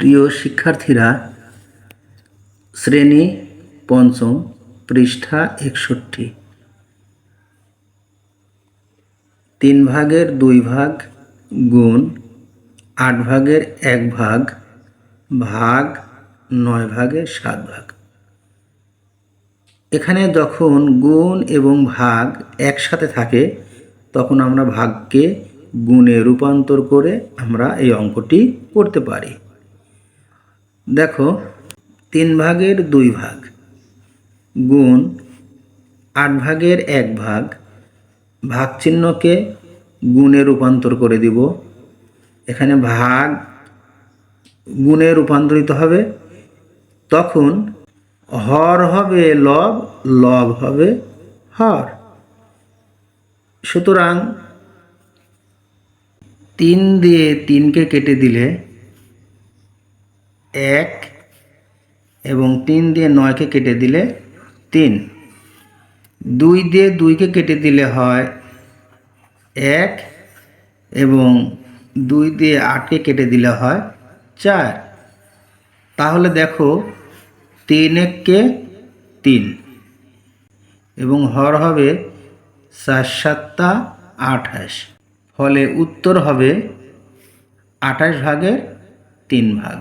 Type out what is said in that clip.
প্রিয় শিক্ষার্থীরা, শ্রেণি পঞ্চম পৃষ্ঠা একষট্টি। তিন ভাগের দুই ভাগ গুণ আট ভাগের এক ভাগ ভাগ নয় ভাগের সাত ভাগ। এখানে যখন গুণ এবং ভাগ একসাথে থাকে, তখন আমরা ভাগকে গুণে রূপান্তর করে আমরা এই অঙ্কটি করতে পারি। দেখো, তিন ভাগের দুই ভাগ গুণ আট ভাগের এক ভাগ ভাগ চিহ্নকে গুণে রূপান্তর করে দিব। এখানে ভাগ গুণে রূপান্তরিত হবে। তখন হর হবে লব লব হবে হর। সুতরাং তিন দিয়ে তিনকে কেটে দিলে এক এবং তিন দিয়ে নয়কে কেটে দিলে তিন। দুই দিয়ে দুইকে কেটে দিলে হয় এক এবং দুই দিয়ে আটকে কেটে দিলে হয় চার। তাহলে দেখো তিন এককে তিন এবং হর হবে চার সাতটা আঠাশ। ফলে উত্তর হবে আঠাশ ভাগের তিন ভাগ।